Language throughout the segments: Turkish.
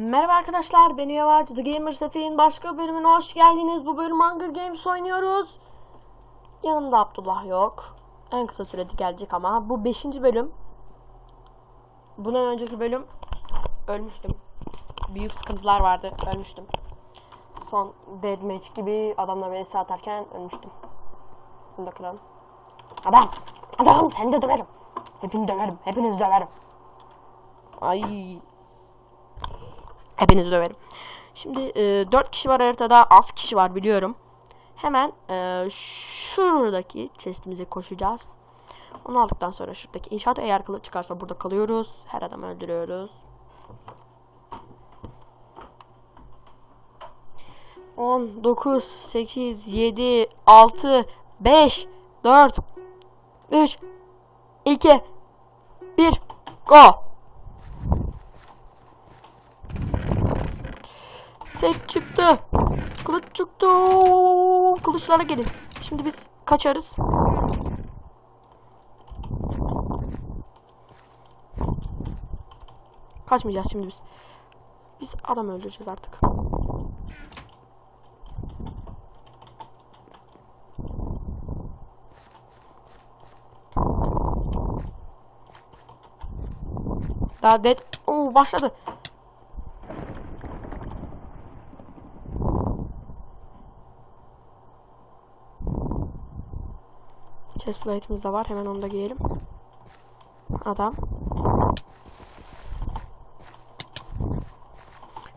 Merhaba arkadaşlar, ben Yavaş, The Gamer Sefin başka bölümüne hoş geldiniz. Bu bölüm Hunger Games oynuyoruz. Yanımda Abdullah yok. En kısa sürede gelecek ama. Bu 5. bölüm. Bundan önceki bölüm ölmüştüm. Büyük sıkıntılar vardı, ölmüştüm. Son Deathmatch gibi adamla vs atarken ölmüştüm. Bunu da kıralım. Adam! Adam! Seni de döverim. Hepini döverim, hepinizi döverim. Ay Hepinizi döverim. Şimdi e, 4 kişi var haritada. Az kişi var biliyorum. Hemen e, şuradaki chestimize koşacağız. Onu aldıktan sonra şuradaki inşaat eğer kılıç çıkarsa burada kalıyoruz. Her adamı öldürüyoruz. 10, 9, 8, 7, 6, 5, 4, 3, 2, 1, go! Set çıktı. Kılıç çıktı. Kılıçlara gelin. Şimdi biz kaçarız. Kaçmayacağız şimdi biz. Biz adam öldüreceğiz artık. Daha dead. Oo başladı. Chestplate'imiz de var. Hemen onu da giyelim. Adam.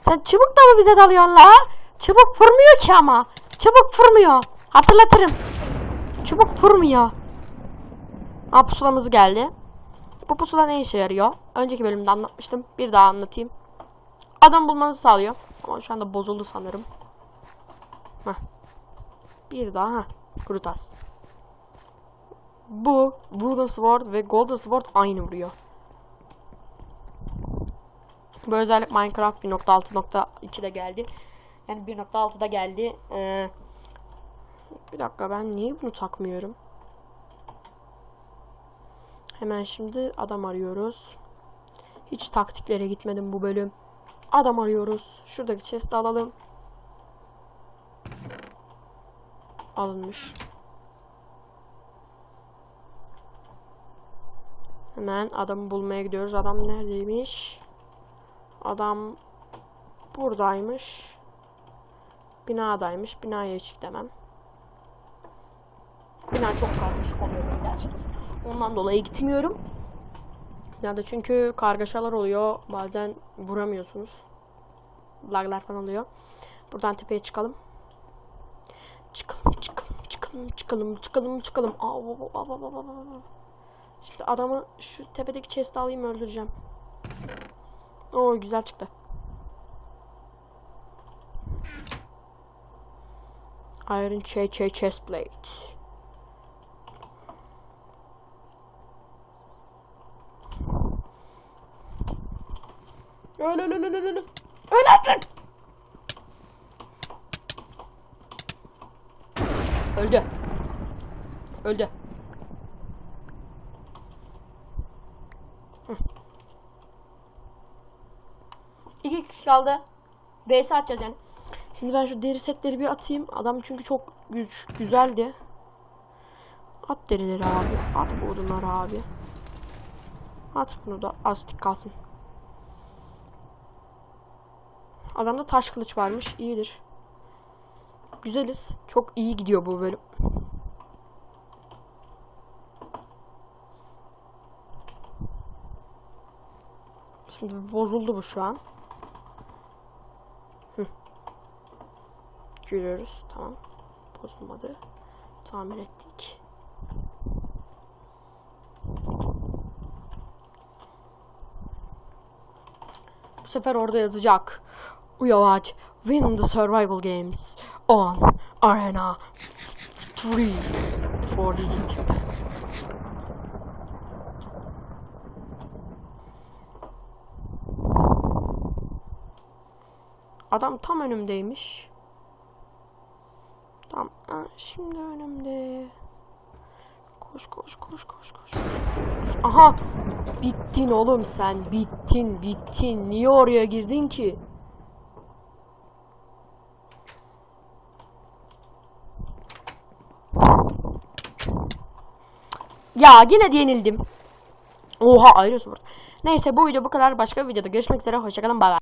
Sen çubuk da mı bize dalıyorsun la? Çubuk vurmuyor ki ama. Çubuk vurmuyor. Hatırlatırım. Çubuk vurmuyor. Aa pusulamız geldi. Bu pusula ne işe yarıyor? Önceki bölümde anlatmıştım. Bir daha anlatayım. Adam bulmanızı sağlıyor. Ama şu anda bozuldu sanırım. Heh. Bir daha. Heh. Grutas. Bu Wooden Sword ve Golden Sword aynı vuruyor. Bu özellik Minecraft 1.6.2'de geldi. Yani 1.6'da geldi. Ee, bir dakika ben niye bunu takmıyorum? Hemen şimdi adam arıyoruz. Hiç taktiklere gitmedim bu bölüm. Adam arıyoruz. Şuradaki chest'i alalım. Alınmış. Hemen adamı bulmaya gidiyoruz. Adam neredeymiş? Adam buradaymış. Binadaymış. Binaya hiç gidemem. Bina çok karmaşık oluyor gerçekten. Ondan dolayı gitmiyorum. Binada çünkü kargaşalar oluyor. Bazen vuramıyorsunuz. Laglar falan oluyor. Buradan tepeye çıkalım. Çıkalım, çıkalım, çıkalım, çıkalım, çıkalım, çıkalım. Aa, aa, aa, aa, aa. Şimdi adamı şu tepedeki chest'i alayım öldüreceğim. Oo güzel çıktı. Iron Ch Ch chest plate. Öl öl öl öl öl öl. Öl artık. Öldü. Öldü. İki kişi kaldı. BS atacağız yani. Şimdi ben şu deri setleri bir atayım. Adam çünkü çok güç, güzeldi. At derileri abi. At bu odunları abi. At bunu da astik kalsın. Adamda taş kılıç varmış. İyidir. Güzeliz. Çok iyi gidiyor bu bölüm. Şimdi bozuldu bu şu an. Hı. Tamam. Bozulmadı. Tamir ettik. Bu sefer orada yazacak. Uyavaç win the survival games on arena 3 for diyecek. Adam tam önümdeymiş. Tam ha, şimdi önümde. Koş koş koş koş koş. Aha! Bittin oğlum sen. Bittin, bittin. Niye oraya girdin ki? Ya yine de yenildim. Oha ayrı var. Neyse bu video bu kadar. Başka bir videoda görüşmek üzere. Hoşçakalın. Bay bay.